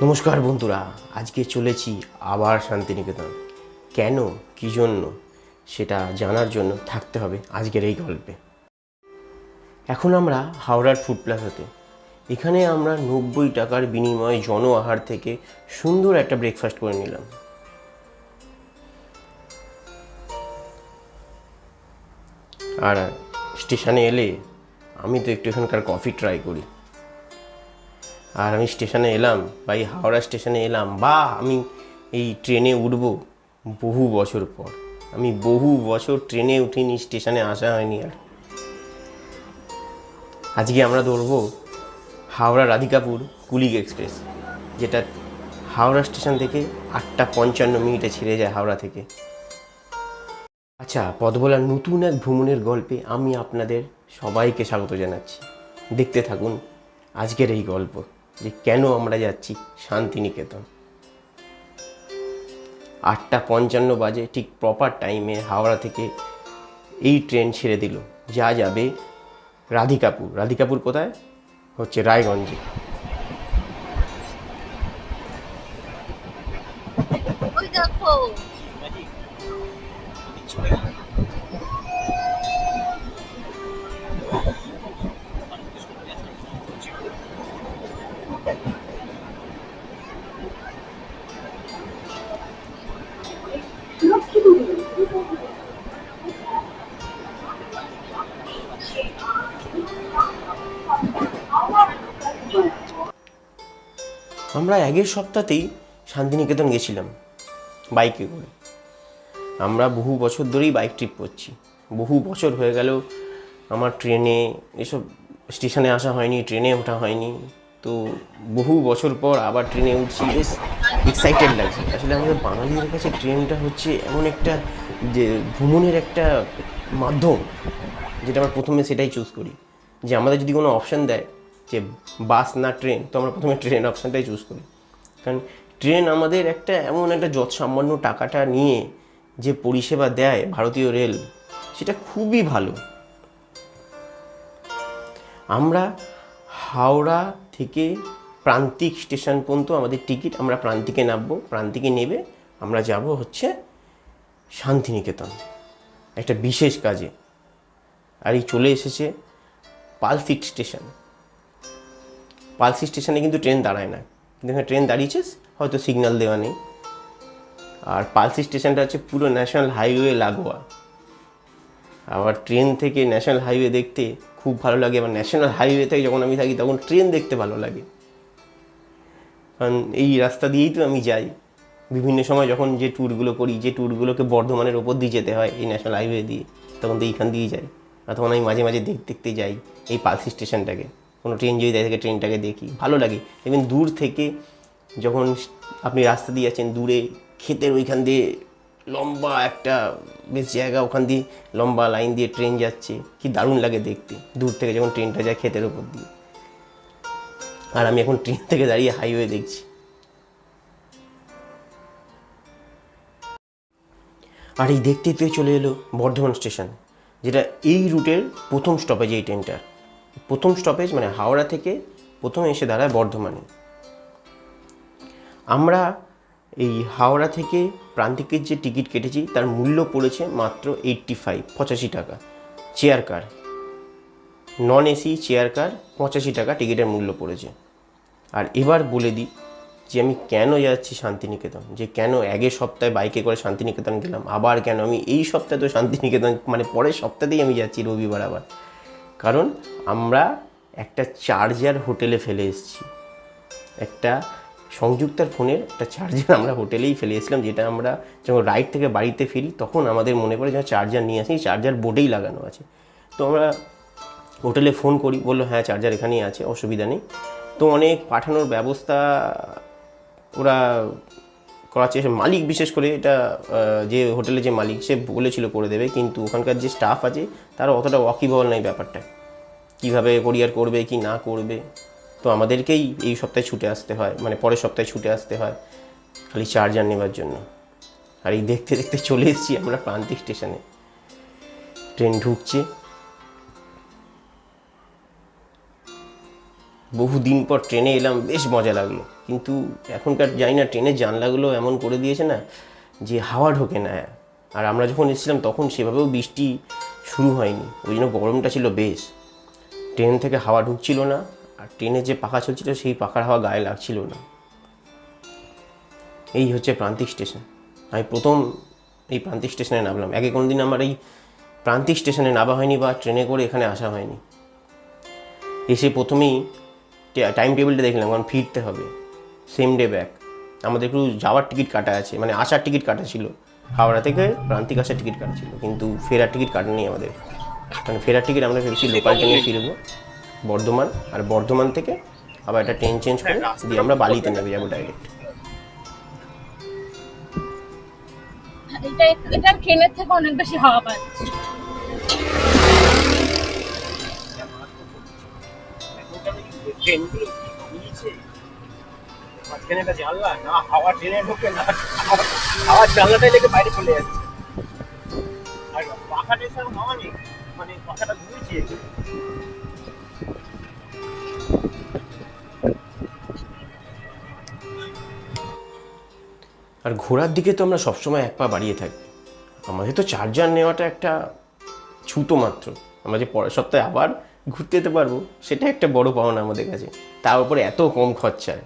নমস্কার বন্ধুরা, আজকে চলেছি আবার শান্তিনিকেতন। কেন, কী জন্য, সেটা জানার জন্য থাকতে হবে আজকের এই গল্পে। এখন আমরা হাওড়ার ফুড প্লাজাতে এখানে আমরা নব্বই টাকার বিনিময়ে জন আহার থেকে সুন্দর একটা ব্রেকফাস্ট করে নিলাম। আর স্টেশনে এলে আমি তো একটু এখানকার কফি ট্রাই করি। আর আমি স্টেশনে এলাম বা এই হাওড়া স্টেশনে এলাম। বা আমি এই ট্রেনে উঠবো বহু বছর পর। আমি বহু বছর ট্রেনে উঠিনি, স্টেশনে আসা হয়নি আর। আজকে আমরা ধরবো হাওড়া রাধিকাপুর কুলিগ এক্সপ্রেস, যেটা হাওড়া স্টেশন থেকে আটটা পঞ্চান্ন মিনিটে ছেড়ে যায় হাওড়া থেকে। আচ্ছা পদবলার নতুন এক ভ্রমণের গল্পে আমি আপনাদের সবাইকে স্বাগত জানাচ্ছি। দেখতে থাকুন আজকের এই গল্প। যে কেন আমরা যাচ্ছি শান্তিনিকেতন। আটটা পঞ্চান্ন বাজে ঠিক প্রপার টাইমে হাওড়া থেকে এই ট্রেন ছেড়ে দিল। যা যাবে রাধিকাপুর। রাধিকাপুর কোথায়? হচ্ছে রায়গঞ্জে। দেখো। আমরা আগের সপ্তাহতেই শান্তিনিকেতন গেছিলাম, বাইকে করে। আমরা বহু বছর ধরেই বাইক ট্রিপ করছি। বহু বছর হয়ে গেল, আমার ট্রেনে এসব স্টেশনে আসা হয়নি, ট্রেনে ওঠা হয়নি। তো বহু বছর পর আবার ট্রেনে উঠছি, বেশ এক্সাইটেড লাগছে। আসলে আমাদের বাঙালিদের কাছে ট্রেনটা হচ্ছে এমন একটা যে ভ্রমণের একটা মাধ্যম, যেটা আমরা প্রথমে সেটাই চুজ করি। যে আমাদের যদি কোনো অপশান দেয় যে বাস না ট্রেন, তো আমরা প্রথমে ট্রেন অপশানটাই চুজ করি। কারণ ট্রেন আমাদের একটা এমন একটা যৎ সামান্য টাকাটা নিয়ে যে পরিষেবা দেয় ভারতীয় রেল, সেটা খুবই ভালো। আমরা হাওড়া থেকে প্রান্তিক স্টেশন পর্যন্ত আমাদের টিকিট, আমরা প্রান্তিকে নামবো, প্রান্তিকে নেবে, আমরা যাব হচ্ছে শান্তিনিকেতন। একটা বিশেষ কাজে। আর এই চলে এসেছে পালসিট স্টেশন। পালসি স্টেশনে কিন্তু ট্রেন দাঁড়ায় না। কিন্তু এখানে ট্রেন দাঁড়িয়েছে, হয়তো সিগন্যাল দেওয়া নেই। আর পালসি স্টেশনটা হচ্ছে পুরো ন্যাশনাল হাইওয়ে লাগোয়া। আবার ট্রেন থেকে ন্যাশনাল হাইওয়ে দেখতে খুব ভালো লাগে, আবার ন্যাশনাল হাইওয়ে থেকে যখন আমি থাকি তখন ট্রেন দেখতে ভালো লাগে। কারণ এই রাস্তা দিয়েই তো আমি যাই। বিভিন্ন সময় যখন যে ট্যুরগুলো করি, যে ট্যুরগুলোকে বর্ধমানের ওপর দিয়ে যেতে হয় এই ন্যাশনাল হাইওয়ে দিয়ে, তখন তো এইখান দিয়েই যাই। আর তখন আমি মাঝে মাঝে দেখতে দেখতে যাই এই পালসি স্টেশনটাকে। কোনো ট্রেন যদি দেয় থাকে ট্রেনটাকে দেখি ভালো লাগে। এবং দূর থেকে যখন আপনি রাস্তা দিয়ে যাচ্ছেন, দূরে ক্ষেতের ওইখান দিয়ে লম্বা একটা বেশ জায়গা, ওখান দিয়ে লম্বা লাইন দিয়ে ট্রেন যাচ্ছে, কি দারুণ লাগে দেখতে। দূর থেকে যখন ট্রেনটা যায় ক্ষেতের ওপর দিয়ে। আর আমি এখন ট্রেন থেকে দাঁড়িয়ে হাইওয়ে দেখছি। আর এই দেখতে দেখতে চলে এলো বর্ধমান স্টেশন যেটা এই রুটের প্রথম স্টপেজ এই ট্রেনটার প্রথম স্টপেজ মানে হাওড়া থেকে প্রথমে এসে দাঁড়ায় বর্ধমানে। আমরা এই হাওড়া থেকে প্রান্তিকের যে টিকিট কেটেছি, তার মূল্য পড়েছে মাত্র এইট্টি ফাইভ পঁচাশি টাকা। Chair car non AC chair car পঁচাশি টাকা টিকিটের মূল্য পড়েছে। আর এবার বলে দিই যে আমি কেন যাচ্ছি শান্তিনিকেতন, যে কেন আগের সপ্তাহে বাইকে করে শান্তিনিকেতন গেলাম, আবার কেন আমি এই সপ্তাহে তো শান্তিনিকেতন মানে পরের সপ্তাহতেই আমি যাচ্ছি রবিবার আবার। কারণ আমরা একটা চার্জার হোটেলে ফেলে এসেছি। একটা সংযুক্তার ফোনের একটা চার্জার আমরা হোটেলেই ফেলে এসেছিলাম, যেটা আমরা যখন রাইড থেকে বাড়িতে ফিরি, তখন আমাদের মনে পড়ে যখন চার্জার নিয়ে আসি চার্জার বোর্ডেই লাগানো আছে। তো আমরা হোটেলে ফোন করি, বলল হ্যাঁ চার্জার এখানেই আছে, অসুবিধা নেই। তো অনেক পাঠানোর ব্যবস্থা ওরা করার চেষ্টা, মালিক বিশেষ করে এটা যে হোটেলে যে মালিক, সে বলেছিল করে দেবে, কিন্তু ওখানকার যে স্টাফ আছে, তারা অতটা ওয়াকিবহল নেই ব্যাপারটা কীভাবে কোরিয়ার করবে, কি না করবে। তো আমাদেরকেই এই সপ্তাহে ছুটে আসতে হয় মানে পরের সপ্তাহে ছুটে আসতে হয়, খালি চার্জার নেবার জন্য। আর এই দেখতে দেখতে চলে এসেছি আমরা প্রান্তিক স্টেশনে। ট্রেন ঢুকছে। বহু দিন পর ট্রেনে এলাম, বেশ মজা লাগল। কিন্তু এখনকার জানি না, ট্রেনের জানলাগুলো এমন করে দিয়েছে না, যে হাওয়া ঢোকে না। আর আমরা যখন এসেছিলাম, তখন সেভাবেও বৃষ্টি শুরু হয়নি। ওই জন্য গরমটা ছিল বেশ। ট্রেন থেকে হাওয়া ঢুকছিল না, আর ট্রেনে যে পাখা চলছিল সেই পাখার হাওয়া গায়ে লাগছিল না। এই হচ্ছে প্রান্তিক স্টেশন। আমি প্রথম এই প্রান্তিক স্টেশনে নামলাম। আগে কোনো দিন আমার এই প্রান্তিক স্টেশনে নামা হয়নি বা ট্রেনে করে এখানে আসা হয়নি। এসে প্রথমেই টাইম টেবিলটা দেখলাম, কারণ ফিরতে হবে। সেম ডে ব্যাক আমাদের একটু যাওয়ার টিকিট কাটা আছে মানে আসার টিকিট কাটা ছিল। হাওড়া থেকে প্রান্তিক আসার টিকিট কাটা ছিল, কিন্তু ফেরার টিকিট কাটা নেই আমাদের। মানে ফেরার টিকিট আমরা ভেবেছি লোকাল ট্রেনে ফিরবো বর্ধমান আর বর্ধমান থেকে আবার একটা ট্রেন চেঞ্জ করে দিয়ে আমরা বালিতে নেমে যাব ডাইরেক্ট এটা এটা ট্রেনের থেকে অনেক বেশি হাওয়া পাচ্ছে ট্রেনগুলো মাঝখানে একটা জানলা না হাওয়া ট্রেনে ঢোকে না। হাওয়া- হাওয়ার জানলাটাই লেগে বাইরে চলে যাচ্ছে। আর পাখাটা এসে হাওয়া নেই। মানে ঘুরেছে আর ঘোরার দিকে তো আমরা সবসময় এক পা বাড়িয়ে থাকি। আমাদের তো চার্জার নেওয়াটা একটা ছুতো মাত্র। আমরা যে পরের সপ্তাহে আবার ঘুরতে যেতে পারব সেটা একটা বড় পাওনা আমাদের কাছে। তার উপরে এত কম খরচায়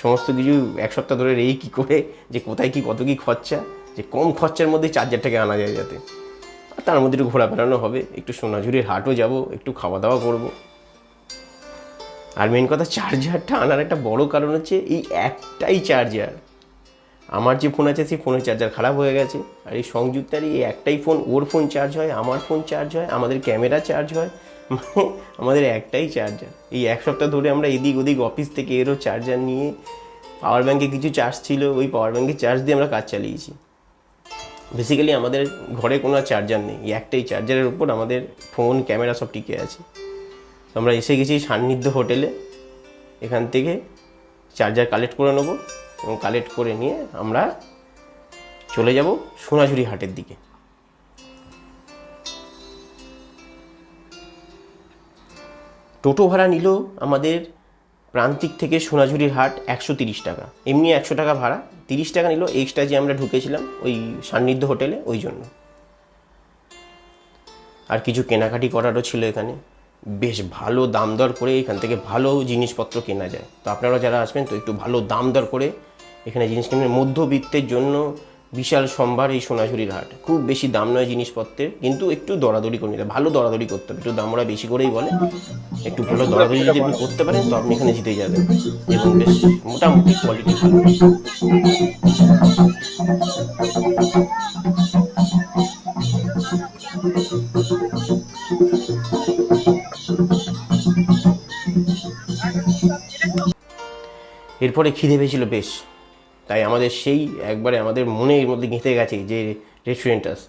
সমস্ত কিছু এক সপ্তাহ ধরে রেই কী করে, যে কোথায় কি কত কি খরচা, যে কম খরচার মধ্যে চার্জারটাকে আনা যায় যাতে। তার মধ্যে একটু ঘোরা বেড়ানো হবে, একটু সোনাঝুরির হাটও যাব, একটু খাওয়া দাওয়া করব। আর মেন কথা চার্জারটা আনার একটা বড় কারণ হচ্ছে, এই একটাই চার্জার আমার যে ফোন আছে, সেই ফোনের চার্জার খারাপ হয়ে গেছে। আর এই সংযুক্তারই এই একটাই ফোন ওর ফোন চার্জ হয়, আমার ফোন চার্জ হয়, আমাদের ক্যামেরা চার্জ হয় মানে আমাদের একটাই চার্জার এই এক সপ্তাহ ধরে আমরা এদিক ওদিক অফিস থেকে এরও চার্জার নিয়ে পাওয়ার ব্যাঙ্কে কিছু চার্জ ছিল, ওই পাওয়ার ব্যাঙ্কে চার্জ দিয়ে আমরা কাজ চালিয়েছি। বেসিক্যালি আমাদের ঘরে কোনো চার্জার নেই। একটাই চার্জারের উপর আমাদের ফোন ক্যামেরা সব টিকে আছে। আমরা এসে গেছি সান্নিধ্য হোটেলে। এখান থেকে চার্জার কালেক্ট করে নেব এবং কালেক্ট করে নিয়ে আমরা চলে যাব সোনাঝুরি হাটের দিকে। টোটো ভাড়া নিল আমাদের প্রান্তিক থেকে সোনাঝুরির হাট একশো তিরিশ টাকা। এমনি একশো টাকা ভাড়া, তিরিশ টাকা নিল এক্সট্রা যে আমরা ঢুকেছিলাম ওই সান্নিধ্য হোটেলে ওই জন্য। আর কিছু কেনাকাটি করারও ছিল এখানে। বেশ ভালো দাম দর করে এখান থেকে ভালো জিনিসপত্র কেনা যায়। তো আপনারা যারা আসবেন, তো একটু ভালো দাম দর করে এখানে জিনিস কিনবেন। মধ্যবিত্তের জন্য বিশাল সম্ভার এই সোনাঝুরির হাট। খুব বেশি দাম নয় জিনিসপত্রের, কিন্তু একটু দরাদরি করে নিতে ভালো দরাদরি করতে হবে। একটু দাম ওরা বেশি করেই বলে। একটু ভালো দরাদরি যদি আপনি করতে পারেন, তো আপনি এখানে জিতে যাবেন। এবং বেশ মোটামুটি কোয়ালিটি ভালো। এরপরে খিদে পেয়েছিল বেশ। তাই আমাদের সেই একবারে আমাদের মনের মধ্যে গেঁথে গেছে যে restaurants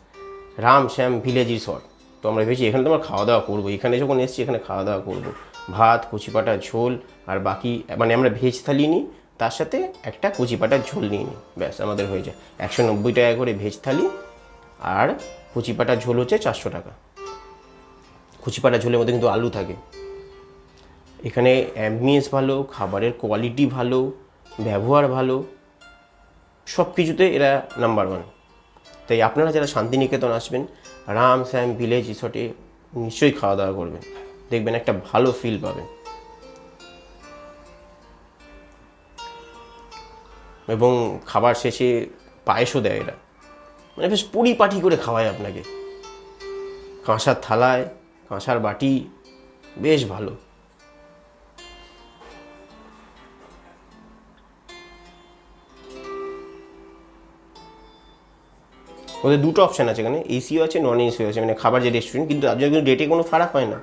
Ram Shyam village resort তো আমরা ভেবেছি এখানে তো আমরা খাওয়া দাওয়া করব। এখানে যখন এসেছি, এখানে খাওয়া দাওয়া করব। ভাত কচি পাটা ঝোল আর বাকি মানে আমরা ভেজ থালি নিই, তার সাথে একটা কচি পাটার ঝোল নিয়ে নিই। ব্যাস, আমাদের হয়ে যায়। একশো নব্বই টাকা করে ভেজ থালি আর কচি পাটার ঝোল হচ্ছে চারশো টাকা। কচি পাটা ঝোলের মধ্যে কিন্তু আলু থাকে। এখানে অ্যাম্বিয়েন্স ভালো, খাবারের কোয়ালিটি ভালো, ব্যবহার ভালো সব কিছুতে এরা নাম্বার ওয়ান তাই আপনারা যারা শান্তিনিকেতন আসবেন, রাম, শ্যাম ভিলেজ রিসর্টে নিশ্চয়ই খাওয়া দাওয়া করবেন। দেখবেন একটা ভালো ফিল পাবেন। এবং খাবার শেষে পায়েসও দেয় এরা। মানে বেশ পরিপাটি করে খাওয়ায় আপনাকে। কাঁসার থালায়, কাঁসার বাটি, বেশ ভালো। ওদের দুটো অপশান আছে এখানে এসিও আছে নন এসিও আছে মানে খাবার যে রেস্টুরেন্ট কিন্তু আপনার কিন্তু ডেটে কোনো ফারাক হয় না।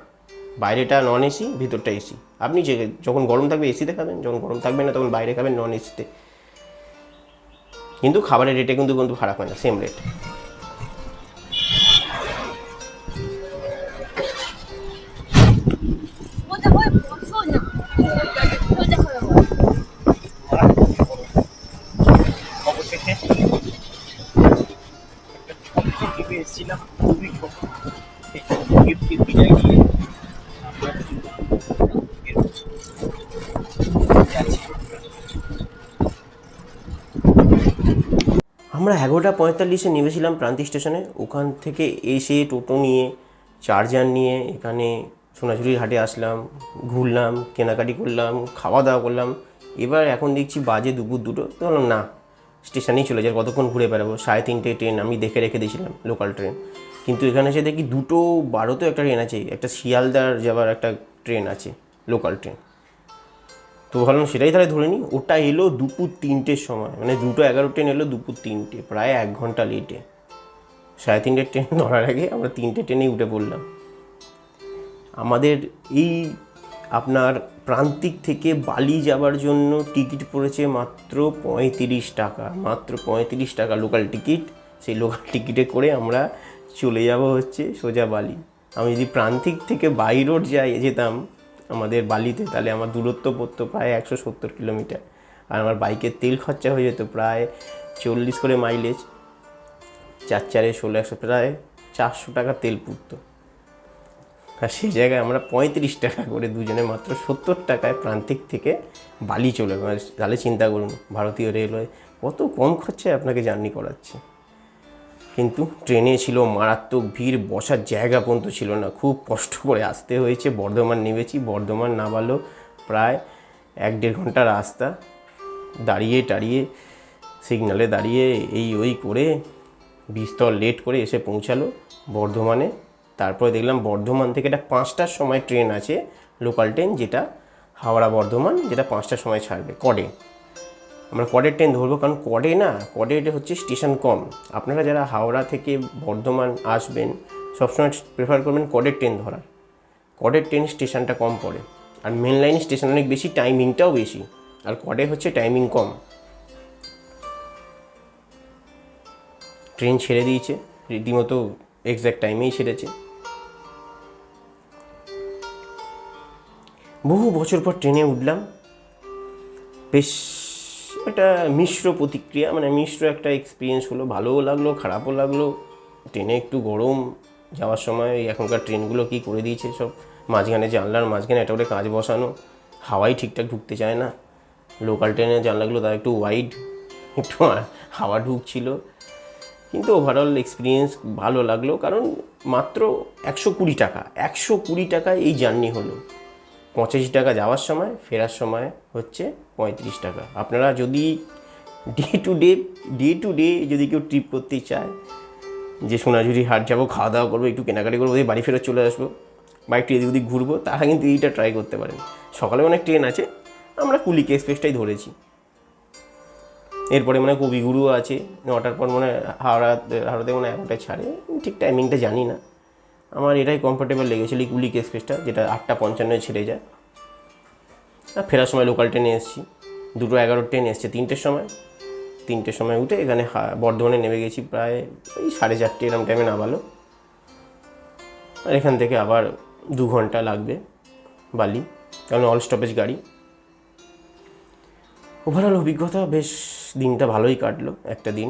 বাইরেটা নন এসি ভিতরটা এসি আপনি যে, যখন গরম থাকবে এসিতে খাবেন, যখন গরম থাকবে না তখন বাইরে খাবেন নন এসিতে কিন্তু খাবারের রেটে কিন্তু কিন্তু ফারাক হয় না সেম রেট খুবই ছোট। আমরা আমরা এগারোটা পঁয়তাল্লিশে নেমেছিলাম প্রান্তি স্টেশনে। ওখান থেকে এসে টোটো নিয়ে চার্জার নিয়ে এখানে সোনাঝুরির হাটে আসলাম, ঘুরলাম, কেনাকাটি করলাম, খাওয়া দাওয়া করলাম। এবার এখন দেখছি বাজে দুপুর দুটো। তো বললাম, না স্টেশনেই চলে যায় কতক্ষণ ঘুরে বেড়াবো? সাড়ে তিনটে ট্রেন আমি দেখে রেখে দিয়েছিলাম লোকাল ট্রেন কিন্তু এখানে এসে দেখি দুটো বারোতেও একটা ট্রেন আছে, একটা শিয়ালদার যাবার একটা ট্রেন আছে লোকাল ট্রেন তো ভাবলাম সেটাই তাহলে ধরে নিই ওটা এলো দুপুর তিনটের সময় মানে দুটো এগারো ট্রেন এলো দুপুর তিনটে, প্রায় এক ঘণ্টা লেটে সাড়ে তিনটের ট্রেন ধরার আগে আমরা তিনটে ট্রেনেই উঠে পড়লাম। আমাদের এই আপনার প্রান্তিক থেকে বালি যাবার জন্য টিকিট পড়েছে মাত্র পঁয়ত্রিশ টাকা, মাত্র পঁয়ত্রিশ টাকা লোকাল টিকিট সেই লোকাল টিকিটে করে আমরা চলে যাব হচ্ছে সোজা বালি। আমি যদি প্রান্তিক থেকে বাই রোড যাই, যেতাম আমাদের বালিতে, তাহলে আমার দূরত্ব পড়তো প্রায় একশো সত্তর কিলোমিটার আর আমার বাইকের তেল খরচা হয়ে যেত প্রায় চল্লিশ করে মাইলেজ চার চারে ষোলো একশো প্রায় চারশো টাকা তেল পুড়তো। আর সেই জায়গায় আমরা পঁয়ত্রিশ টাকা করে দুজনে মাত্র সত্তর টাকায় প্রান্তিক থেকে বালি চলে তাহলে চিন্তা করুন, ভারতীয় রেলওয়ে কত কম খরচায় আপনাকে জার্নি করাচ্ছে। কিন্তু ট্রেনে ছিল মারাত্মক ভিড়, বসার জায়গা পর্যন্ত ছিল না। খুব কষ্ট করে আসতে হয়েছে, বর্ধমান নেমেছি। বর্ধমান নামালো প্রায় এক দেড় ঘণ্টা রাস্তা। দাঁড়িয়ে টাড়িয়ে সিগনালে দাঁড়িয়ে এই ওই করে বিস্তর লেট করে এসে পৌঁছালো বর্ধমানে। তারপরে দেখলাম বর্ধমান থেকে এটা পাঁচটার সময় ট্রেন আছে লোকাল ট্রেন যেটা হাওড়া বর্ধমান, যেটা পাঁচটার সময় ছাড়বে, কডে। আমরা কডের ট্রেন ধরবো, কারণ কডে না, কডে এটা হচ্ছে স্টেশন কম। আপনারা যারা হাওড়া থেকে বর্ধমান আসবেন, সবসময় প্রেফার করবেন কডের ট্রেন ধরার। কডের ট্রেন স্টেশনটা কম পড়ে। আর মেন লাইন স্টেশন অনেক বেশি টাইমিংটাও বেশি। আর কডে হচ্ছে টাইমিং কম। ট্রেন ছেড়ে দিয়েছে, রীতিমতো এক্স্যাক্ট টাইমেই ছেড়েছে বহু বছর পর ট্রেনে উঠলাম। বেশ একটা মিশ্র প্রতিক্রিয়া মানে মিশ্র একটা এক্সপিরিয়েন্স হলো। ভালোও লাগল, খারাপও লাগল। ট্রেনে একটু গরম, যাওয়ার সময় এখনকার ট্রেনগুলো কি করে দিয়েছে সব? মাঝখানে জানলার মাঝখানে একটা করে কাজ বসানো। হাওয়াই ঠিকঠাক ঢুকতে চায় না। লোকাল ট্রেনের জানলাগুলো তার একটু ওয়াইড একটু হাওয়া ঢুকছিল। কিন্তু ওভারঅল এক্সপিরিয়েন্স ভালো লাগল, কারণ মাত্র একশো কুড়ি টাকা, একশো কুড়ি টাকায় এই জার্নি হলো। পঁচাশি টাকা যাওয়ার সময়, ফেরার সময় হচ্ছে পঁয়ত্রিশ টাকা। আপনারা যদি day to day day to day যদি কেউ ট্রিপ করতে চায়, যে সোনাঝুরি হাট যাব খাওয়া দাওয়া করব, একটু কেনাকাটি করব ওই বাড়ি ফেরত চলে আসব বা একটু এদিক ওদিক ঘুরবো, তারা কিন্তু এইটা ট্রাই করতে পারেন। সকালে অনেক ট্রেন আছে, আমরা কুলিক এক্সপ্রেসটাই ধরেছি। এরপরে মানে কবিগুরু আছে, নটার পর মানে হাওড়া, হাওড়াতে মানে এগারোটায় ছাড়ে, ঠিক টাইমিংটা জানি না। আমার এটাই কমফোর্টেবল লেগেছিল কুলিক এক্সপ্রেসটা যেটা আটটা পঞ্চান্নয় ছেড়ে যায়। আর ফেরার সময় লোকাল ট্রেনে এসেছি। দুটো এগারো ট্রেন এসছে তিনটের সময়। তিনটের সময় উঠে এখানে বর্ধমানে নেমে গেছি প্রায় ওই সাড়ে চারটে এরম টাইমে নামালো। আর এখান থেকে আবার দু ঘণ্টা লাগবে বালি, কারণ অল স্টপেজ গাড়ি। ওভারঅল অভিজ্ঞতা, বেশ দিনটা ভালোই কাটলো একটা দিন।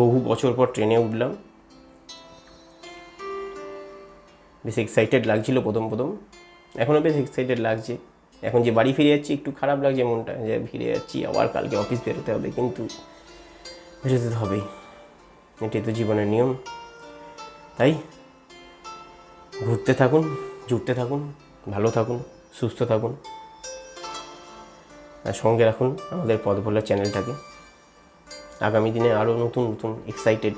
বহু বছর পর ট্রেনে উঠলাম। বেশ এক্সাইটেড লাগছিল প্রথম প্রথম। এখনও বেশ এক্সাইটেড লাগছে। এখন যে বাড়ি ফিরে যাচ্ছি একটু খারাপ লাগছে মনটা, যে ফিরে যাচ্ছি আবার কালকে অফিস বেরোতে হবে, কিন্তু বেরোতে তো হবেই। এটাই তো জীবনের নিয়ম। তাই ঘুরতে থাকুন জুটতে থাকুন, ভালো থাকুন, সুস্থ থাকুন। আর সঙ্গে রাখুন আমাদের পদ ভোলার চ্যানেলটাকে। আগামী দিনে আরও নতুন নতুন এক্সাইটেড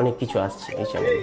অনেক কিছু আসছে এই চ্যানেলে।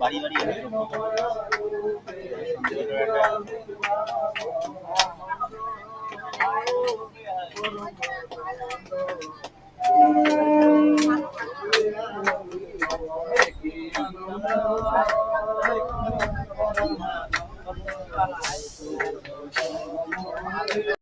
বাড়ি বাড়ি